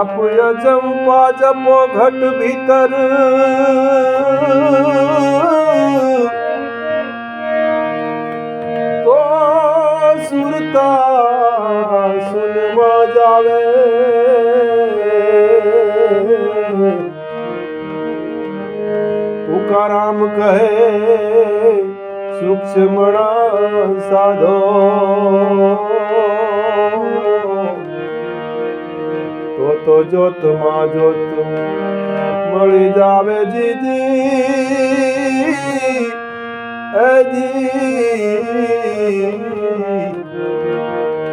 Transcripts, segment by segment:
જાપય ચંપા જપો ઘટ ભીતર. તો સુરતા સુનવા જાવે તુકારામ કહે સૂક્ષ્મણ સાધો. તો જોતમાં જોત મળી જાવે જીજી એજી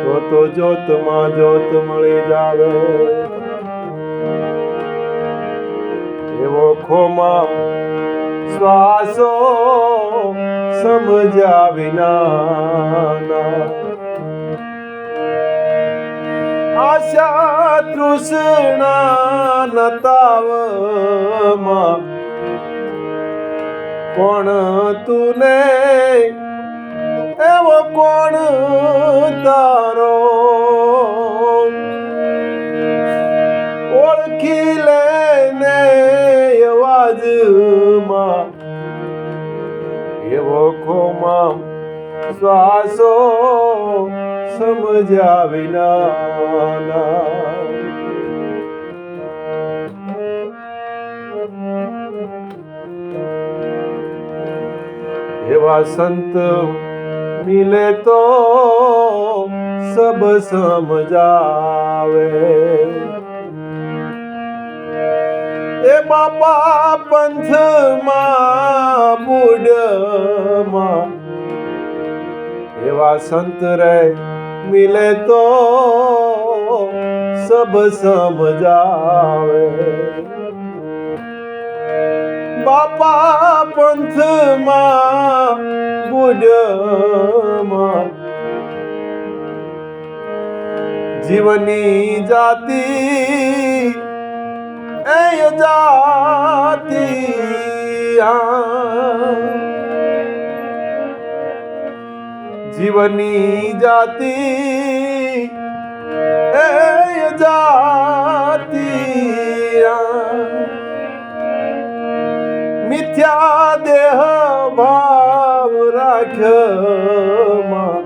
તો તો જોતમાં જોત મળી જાવે. એવો ખોમાં શ્વાસો સમજ્યા વિના આશા તૃષ્ણા નતાવમાં કોણ તુને એવો કોણ તારો? ઓળખી લેને અવાજમાં. એવો ખોમાં શ્વાસો સમજ્યા વિના એવા સંત મિલે તો સબ સમજાવે. એ બાપા પંથમાં બુડમાં. એવા સંત રે મિલે તો સબ સમજાવે બાપા પંથમાં બુડમાં જીવની જાતિ એ જાતિ આ જીવની જાતિ એ જાતિ મિથ્યા દેહ ભાવ રાખ્યમાં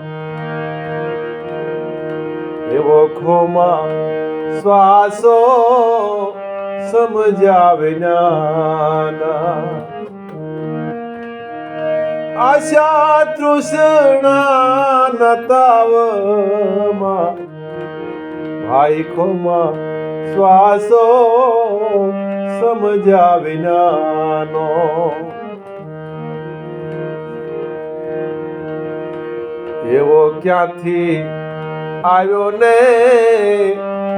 એવો ખોમાં શ્વાસો સમજ્યા વિના આશા તૃષ્ણા નતાવમાં ભાઈ ખોમાં શ્વાસો સમજ્યા એવો ક્યાંથી આવ્યો ને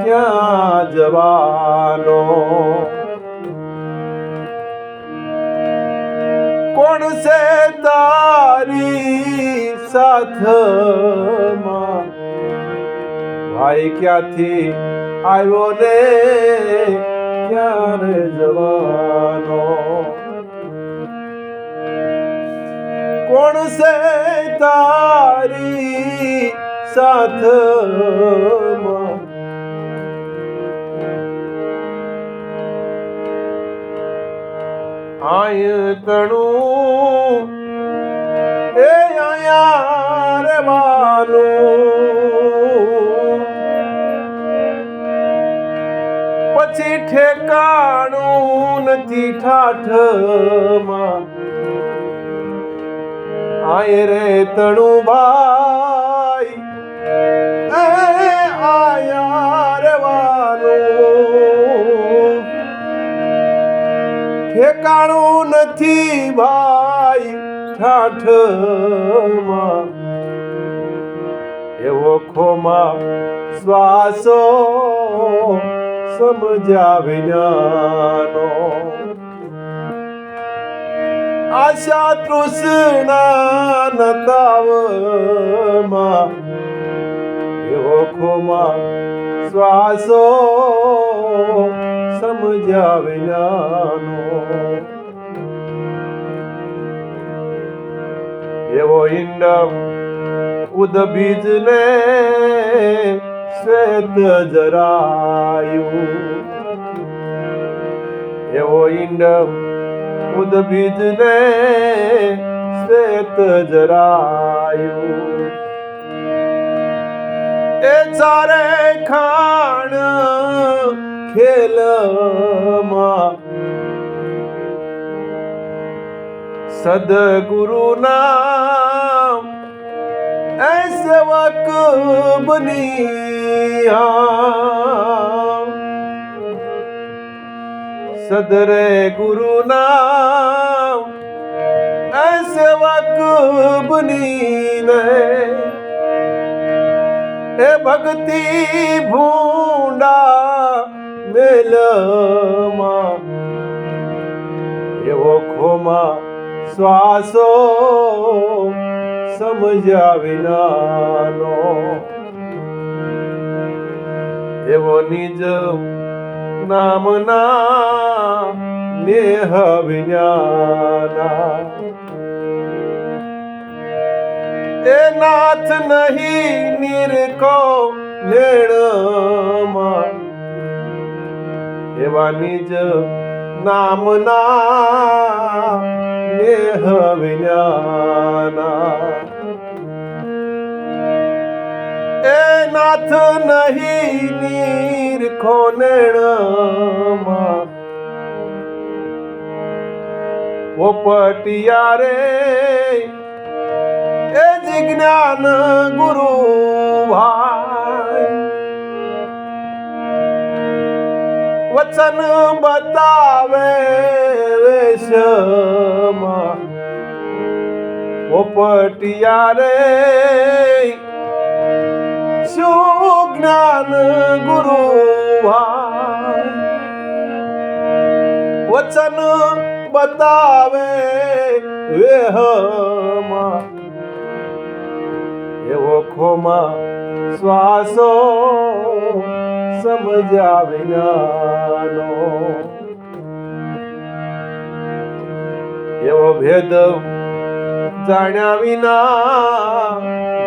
ક્યાં જવાનો સાથમાં. ભાઈ ક્યાંથી આવ્યો રે ક્યારે જવાનો? કોણ છે તારી સાથમાં? આય તણું ઠેકાણું નથી ઠાઠમાં આય રે તણું ભાઈ એ આયા રેવાનું ઠેકાણું નથી ભાઈ ઠાઠમાં એવો ખોમાં શ્વાસો સમજ્યા વિનાનો આશા તૃષ્ણા નતાવમાં એવો ખોમાં શ્વાસો સમજ્યા વિનાનો એવો ઈંડ ઉદ બીજને શ્વેત જરાયું. એવો ઈંડ ઉદબીજ ને શ્વેત જરાયું. એ ચારે ખાણ ખેલમાં સદગુરુ નામ એ સેવક બનિયા સદરે ગુરુ એ સેવક બનીને એ ભક્તિ ભૂંડા મેલમાં એવો ખોમાં શ્વાસો સમજ્યા વિનાનો. એવો નિજ નામના નેહ વિજ્ઞાના એ નાથ નહીં નિરખો લેણમાં. એવા નિજ નામના નેહ વિજ્ઞાના એ નાથ નહીં નિરખો ઓ પટિયા રે એ જિજ્ઞાન ગુરુ ભાઈ. વચન બતાવે વેશમાં. પટિયા રે શું જ્ઞાન ગુરુ વચન બતાવે વેહમાં એવો ખોમાં શ્વાસો સમજ્યા વિનાનો એવો ભેદ જાણ્યા વિના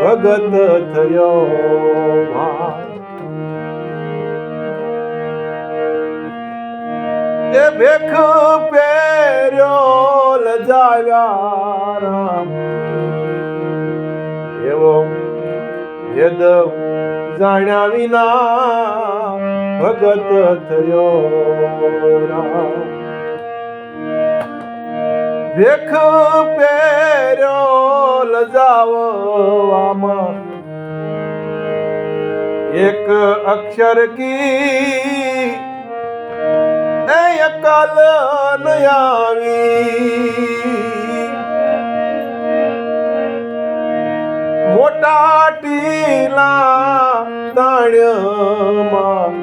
ભગત થયો એ ભેખ પેર્યો લજાવ્યા રામ એવો ભેદ જાણ્યા વિના ભગત થયો રામ. ભેખ પહેર્યો લજાવવામાં એક અક્ષર કી એ અકલ ન આવી મોટા ટીલા તાણ્યમાં.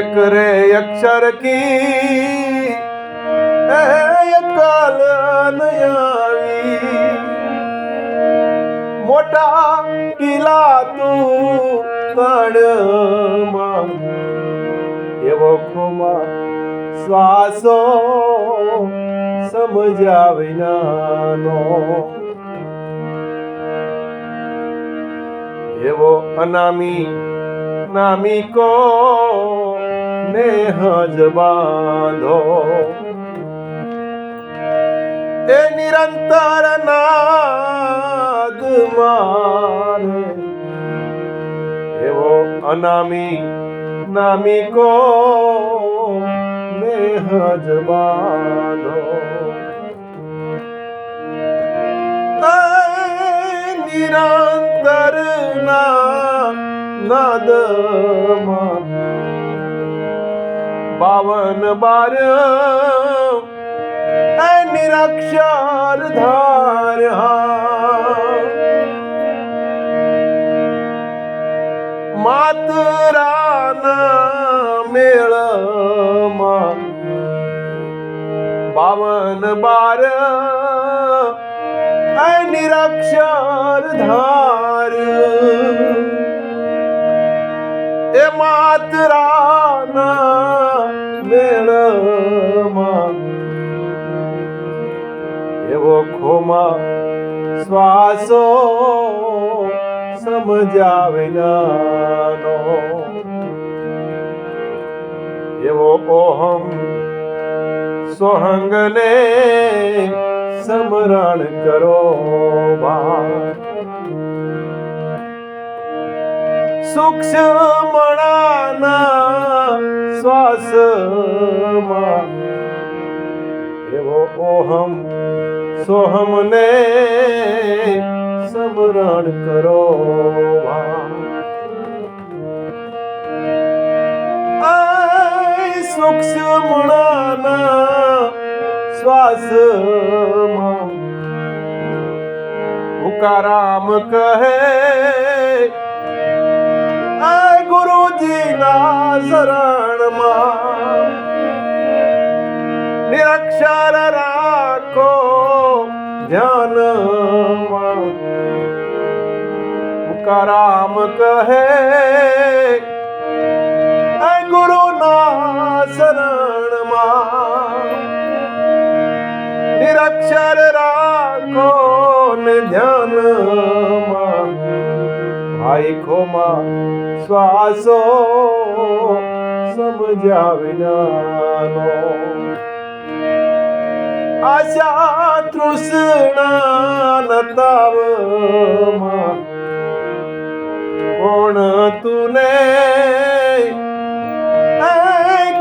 એક રે અક્ષર કી ન આવી મોટા કિલા તું તાણ્યમાં એવો ખોમાં શ્વાસો સમજ્યા વિનાનો એવો અનામી નામી કો ને હજ બાંધો. એ નિરંતર નાદ મારે એવો અનામી નામી કો નેહ જ બાંધો નિરંતર ના નાદ બાવન બાર નિરક્ષર ધાર્યા માતરાના મેળમાં બાવન બાર નિરક્ષર ધાર એ માતરાના ખોમાં શ્વાસો સમજાવે નાનો. એવો ઓહમ સોહંગને સમરણ કરો સૂક્ષ્મણાના શ્વાસમાં એવો ઓહમ સોહમને સમરણ કરો સૂક્ષ્મણાના શ્વાસમાં. ઉકારામ કહે આ ગુરુજીના શરણમાં. નિરક્ષર ઉકારામ કહે આ ગુરુના શરણમાં નિરક્ષર રાખો ને ધ્યાનમાં. આંખોમાં શ્વાસો સમજાવિનાનો. આશા તૃષ્ણા નતાવમાં કોણ તુને?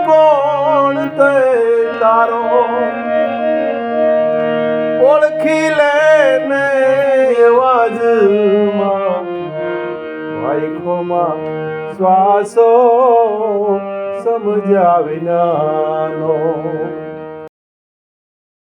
કોણ તે તારો? ઓળખી લેને અવાજમાં વાઈખોમાં શ્વાસો સમજાવિનાનો